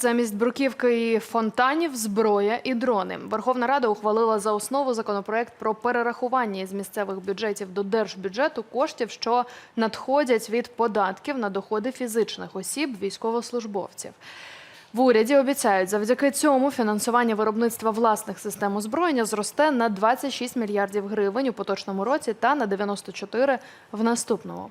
Замість бруківки і фонтанів, зброя і дрони. Верховна Рада ухвалила за основу законопроект про перерахування із місцевих бюджетів до держбюджету коштів, що надходять від податків на доходи фізичних осіб військовослужбовців. В уряді обіцяють, завдяки цьому фінансування виробництва власних систем озброєння зросте на 26 мільярдів гривень у поточному році та на 94 в наступному.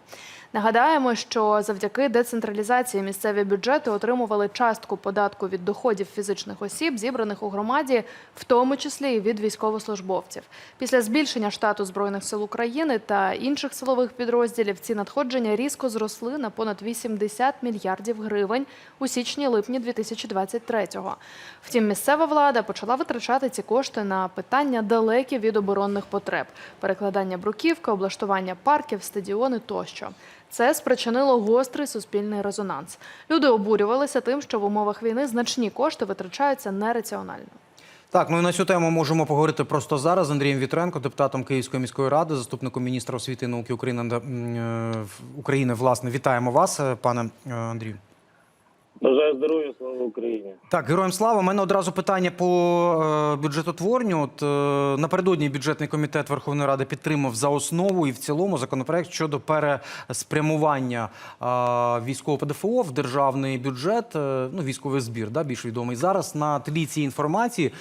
Нагадаємо, що завдяки децентралізації місцеві бюджети отримували частку податку від доходів фізичних осіб, зібраних у громаді, в тому числі і від військовослужбовців. Після збільшення штату збройних сил України та інших силових підрозділів ці надходження різко зросли на понад 80 мільярдів гривень у січні-липні 2023-го. Втім, місцева влада почала витрачати ці кошти на питання далекі від оборонних потреб: перекладання бруківки, облаштування парків, стадіони тощо. Це спричинило гострий суспільний резонанс. Люди обурювалися тим, що в умовах війни значні кошти витрачаються нераціонально. Так, ну і на цю тему можемо поговорити просто зараз з Андрієм Вітренко, депутатом Київської міської ради, заступником міністра освіти і науки України, е, України. Власне, вітаємо вас, е, пане е, Андрію. Бажаю здоров'я, слава Україні. Так, героям слава. У мене одразу питання по е, бюджетотворню. От е, напередодні бюджетний комітет Верховної Ради підтримав за основу і в цілому законопроект щодо переспрямування е, військового ПДФО в державний бюджет, ну військовий збір, да, більш відомий зараз. На тлі цієї інформації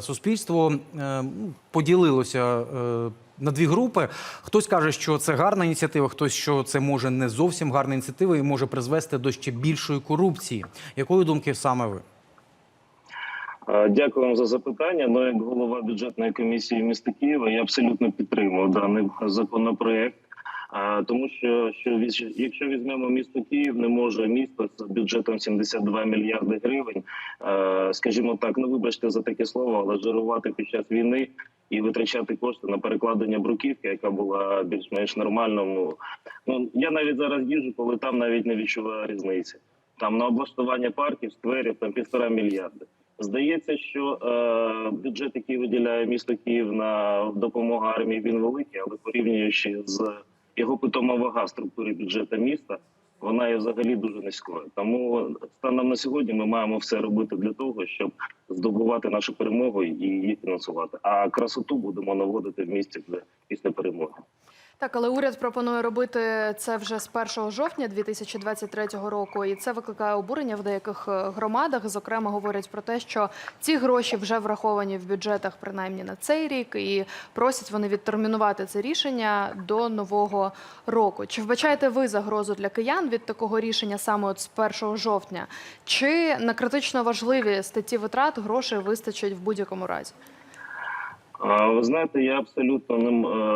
суспільство ну, поділилося. На дві групи хтось каже, що це гарна ініціатива, хтось що це може не зовсім гарна ініціатива і може призвести до ще більшої корупції. Якої думки саме ви? Е, Дякую вам за запитання. Ну, як голова бюджетної комісії міста Києва, я абсолютно підтримую даний законопроект. Е, Тому що, що якщо візьмемо місто Київ, не може місто з бюджетом 72 мільярди гривень, е, скажімо так, ну вибачте за таке слово, але жирувати під час війни і витрачати кошти на перекладення бруківки, яка була більш-менш нормальному. Ну я навіть зараз їжджу, коли там навіть не відчуваю різниці. Там на облаштування парків, скверів там півтора мільярди. Здається, що е, бюджет, який виділяє місто Київ на допомогу армії, він великий, але порівнюючи з його питома вага в бюджету міста, вона є взагалі дуже низькою. Тому станом на сьогодні ми маємо все робити для того, щоб здобувати нашу перемогу і її фінансувати. А красоту будемо наводити в місті де після перемоги. Так, але уряд пропонує робити це вже з 1 жовтня 2023 року, і це викликає обурення в деяких е, громадах. Зокрема, говорять про те, що ці гроші вже враховані в бюджетах, принаймні на цей рік, і просять вони відтермінувати це рішення до нового року. Чи вбачаєте ви загрозу для киян від такого рішення саме от з 1 жовтня? Чи на критично важливі статті витрат грошей вистачить в будь-якому разі? Ви знаєте, я абсолютно не,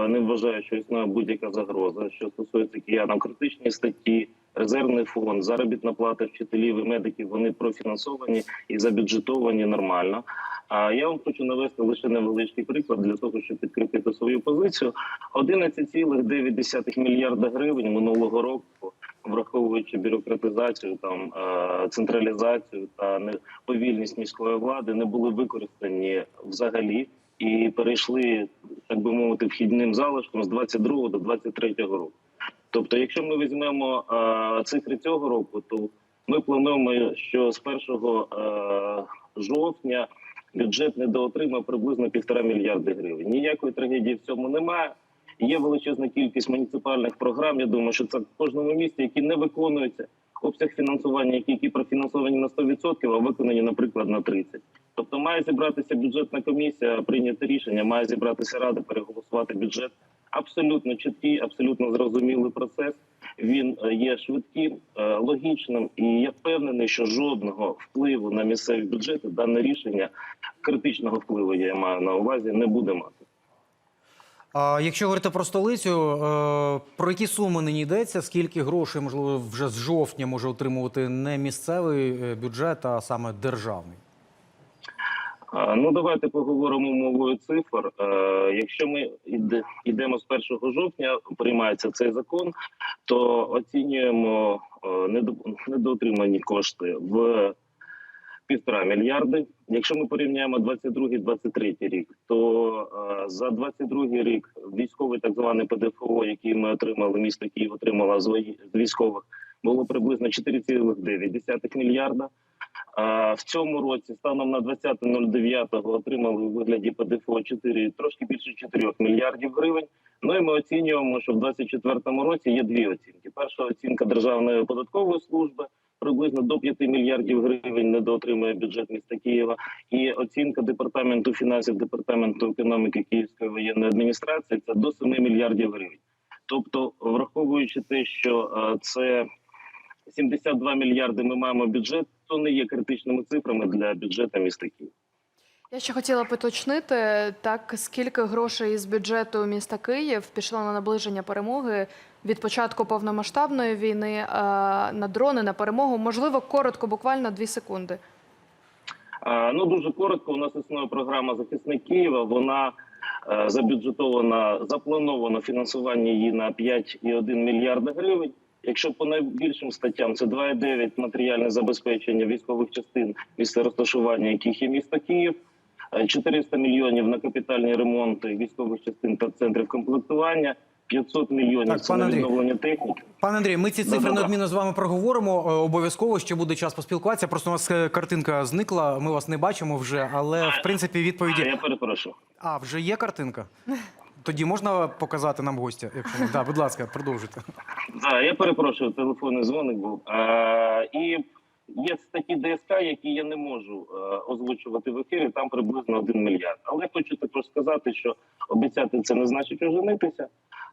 не вважаю, що існує будь-яка загроза, що стосується киянам критичні статті, резервний фонд, заробітна плата вчителів і медиків. Вони профінансовані і забюджетовані нормально. А я вам хочу навести лише невеличкий приклад для того, щоб підкріпити свою позицію. 11,9 мільярда гривень минулого року, враховуючи бюрократизацію, там е, централізацію та неповільність міської влади, не були використані взагалі і перейшли, так би мовити, вхідним залишком з 22 до 23 року. Тобто, якщо ми візьмемо е, цифри цього року, то ми плануємо, що з 1 е, жовтня бюджет недоотримає приблизно півтора мільярди гривень. Ніякої трагедії в цьому немає. Є величезна кількість муніципальних програм. Я думаю, що це в кожному місті, які не виконуються. Обсяг фінансування, які профінансовані на 100%, а виконані, наприклад, на 30%. Тобто має зібратися бюджетна комісія, прийняти рішення, має зібратися рада, переголосувати бюджет. Абсолютно чіткий, абсолютно зрозумілий процес. Він е, є швидким, е, логічним, і я впевнений, що жодного впливу на місцеві бюджети дане рішення критичного впливу я маю на увазі не буде мати. А якщо говорити про столицю, е, про які суми нині йдеться? Скільки грошей можливо вже з жовтня може отримувати не місцевий бюджет, а саме державний? Ну давайте поговоримо мовою цифр. Е, Якщо ми йде- йдемо з 1 жовтня, приймається цей закон, то оцінюємо е, недоотримані кошти в півтора мільярди. Якщо ми порівняємо 22-23 рік, то е, за 22 рік військовий так званий ПДФО, який ми отримали, місто Київ отримала з військових, було приблизно 4,9 мільярда. В цьому році станом на 20.09 отримали у вигляді ПДФО 4, трошки більше 4 мільярдів гривень. Ну і ми оцінюємо, що в 2024 році є дві оцінки. Перша оцінка Державної податкової служби приблизно до 5 мільярдів гривень недоотримує бюджет міста Києва. І оцінка департаменту фінансів, департаменту економіки Київської воєнної адміністрації це до 7 мільярдів гривень. Тобто, враховуючи те, що е, це 72 мільярди, ми маємо бюджет, то не є критичними цифрами для бюджету міста Києва. Я ще хотіла поточнити, так скільки грошей з бюджету міста Київ пішло на наближення перемоги від початку повномасштабної війни е, на дрони, на перемогу. Можливо, коротко, буквально дві секунди. Ну дуже коротко. У нас існує програма захисник Києва. Вона е, забюджетована, заплановано фінансування її на 5,1 мільярда гривень. Якщо по найбільшим статтям це 2,9 матеріальне забезпечення військових частин місця розташування, яких є місто Київ, е, 400 мільйонів на капітальні ремонти військових частин та центрів комплектування, 500 мільйонів Так, це на відновлення техніки. Пане Андрій, ми ці цифри Да-да-да. неодмінно з вами проговоримо. Е, Обов'язково ще буде час поспілкуватися. Просто у нас е, картинка зникла. Ми вас не бачимо вже, але в принципі А, відповіді. я перепрошую. А вже є картинка. Тоді можна показати нам гостя, якщо да, будь ласка, продовжуйте. Да, я перепрошую, телефонний дзвоник був. А, і є статті ДСК, які я не можу е, озвучувати в ефірі. Там приблизно 1 мільярд. Але хочу також сказати, що обіцяти це не значить оженитися.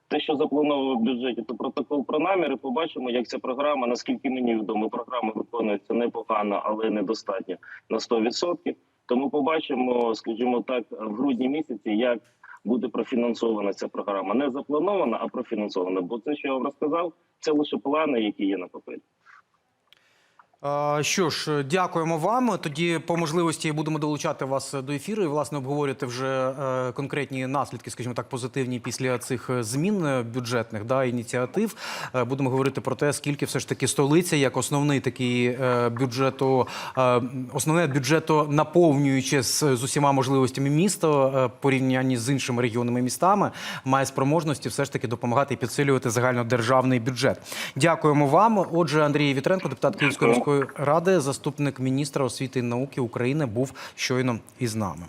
Те, що заплановано в бюджеті, то протокол про наміри. Побачимо, як ця програма, наскільки мені відомо, програма виконується непогано, але недостатньо на 100%. Тому побачимо, скажімо так, в грудні місяці, як буде профінансована ця програма. Не запланована, а профінансована. Бо це, що я вам розказав, це лише плани, які є на папері. Що ж, дякуємо вам. Тоді по можливості будемо долучати вас до ефіру і власне обговорювати вже е, конкретні наслідки, скажімо так, позитивні після цих е, змін е, бюджетних да, ініціатив. Будемо говорити про те, скільки все ж таки столиця, як основний такий бюджету, основне бюджето наповнююче з, з усіма можливостями міста порівнянні з іншими регіонами і містами, має спроможності все ж таки допомагати і підсилювати загальнодержавний бюджет. Дякуємо вам. Отже, Андрій Вітренко, депутат Київської міської ради, заступник міністра освіти і науки України, був щойно із нами.